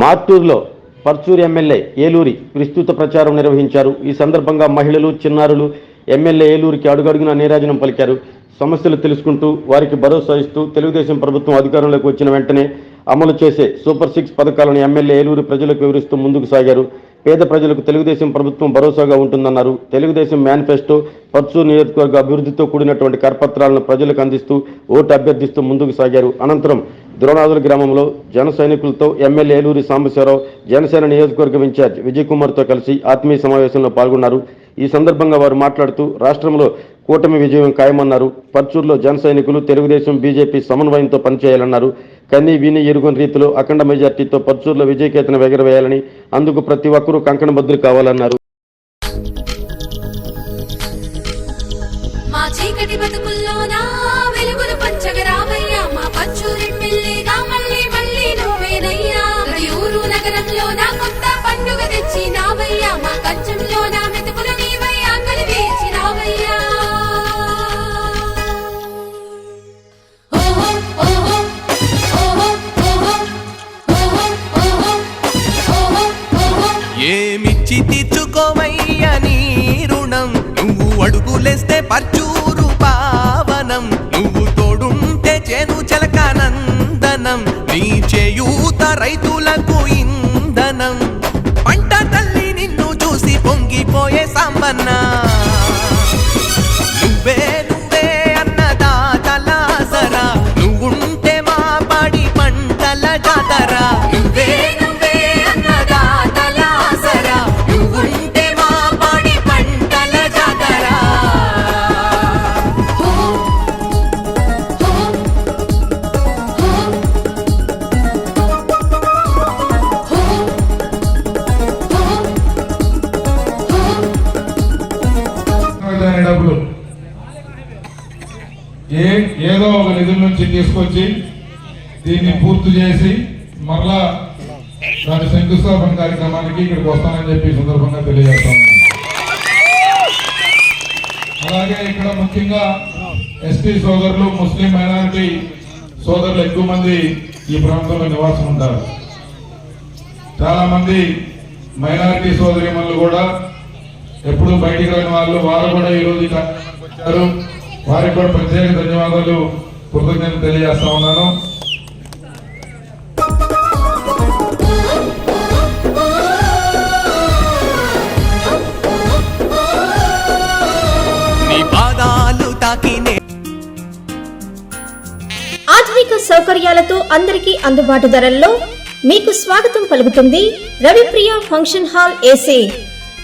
మార్టూర్లో Parchur MLA Eluri విస్తృత ప్రచారం నిర్వహించారు. ఈ సందర్భంగా మహిళలు చిన్నారులు ఎమ్మెల్యే ఏలూరికి అడుగడుగున నీరాజనం పలికారు. సమస్యలు తెలుసుకుంటూ వారికి భరోసా ఇస్తూ తెలుగుదేశం ప్రభుత్వం అధికారంలోకి వచ్చిన వెంటనే అమలు చేసే సూపర్ సిక్స్ పథకాలను ఎమ్మెల్యే ఏలూరు ప్రజలకు వివరిస్తూ ముందుకు సాగారు. పేద ప్రజలకు తెలుగుదేశం ప్రభుత్వం భరోసాగా ఉంటుందన్నారు. తెలుగుదేశం మేనిఫెస్టో పర్చూరు నియోజకవర్గ అభివృద్ధితో కూడినటువంటి కరపత్రాలను ప్రజలకు అందిస్తూ ఓటు అభ్యర్థిస్తూ ముందుకు సాగారు. అనంతరం ద్రోణాదుల గ్రామంలో జన సైనికులతో ఎమ్మెల్యే ఏలూరి సాంబశివరావు జనసేన నియోజకవర్గం ఇన్ఛార్జ్ విజయ్ కుమార్తో కలిసి ఆత్మీయ సమావేశంలో పాల్గొన్నారు. ఈ సందర్భంగా వారు మాట్లాడుతూ రాష్ట్రంలో కూటమి విజయం ఖాయమన్నారు. పర్చూరులో జన సైనికులు తెలుగుదేశం బీజేపీ సమన్వయంతో పనిచేయాలన్నారు. కన్నీ వీని ఎరుగని రీతిలో అఖండ మెజార్టీతో పర్చూరులో విజయకేతన ఎగరవేయాలని అందుకు ప్రతి ఒక్కరూ కంకణబద్దులు కావాలన్నారు. మా చీకటి బతుకుల్లోన వెలుగులు పంచగరా తీర్చుకోవయ్య నీ రుణం. నువ్వు అడుగులేస్తే పర్చూరు పావనం. నువ్వు తోడుంటే చేను చలకానందనం నీ చేయూత రైతులకు ఇంధనం. పంట తల్లి నిన్ను చూసి పొంగిపోయే సాంబన్నా. దాని డబ్బులు. ఏ ఏదో ఒక నిధుల నుంచి తీసుకొచ్చి దీన్ని పూర్తి చేసి మరలా దాని శంకుస్థాపన కార్యక్రమానికి ఇక్కడికి వస్తానని చెప్పి సందర్భంగా తెలియజేస్తా అలాగే ఇక్కడ ముఖ్యంగా ఎస్టీ సోదరులు ముస్లిం మైనారిటీ సోదరులు ఎక్కువ మంది ఈ ప్రాంతంలో నివాసం ఉంటారు. చాలా మంది మైనారిటీ సోదరిమణులు కూడా ఎప్పుడు బయటికి రాని వాళ్ళు వారు కూడా ఈ రోజు ఈ కార్యక్రమానికి వచ్చారు. వారికి కూడా ప్రత్యేక ధన్యవాదాలు. కృతజ్ఞతలు తెలియజేస్తా ఉన్నాను. నీ పాదాలు తాకినే ఆధునిక సౌకర్యాలతో అందరికీ అందుబాటు ధరల్లో మీకు స్వాగతం పలుకుతుంది Ravipriya function hall AC.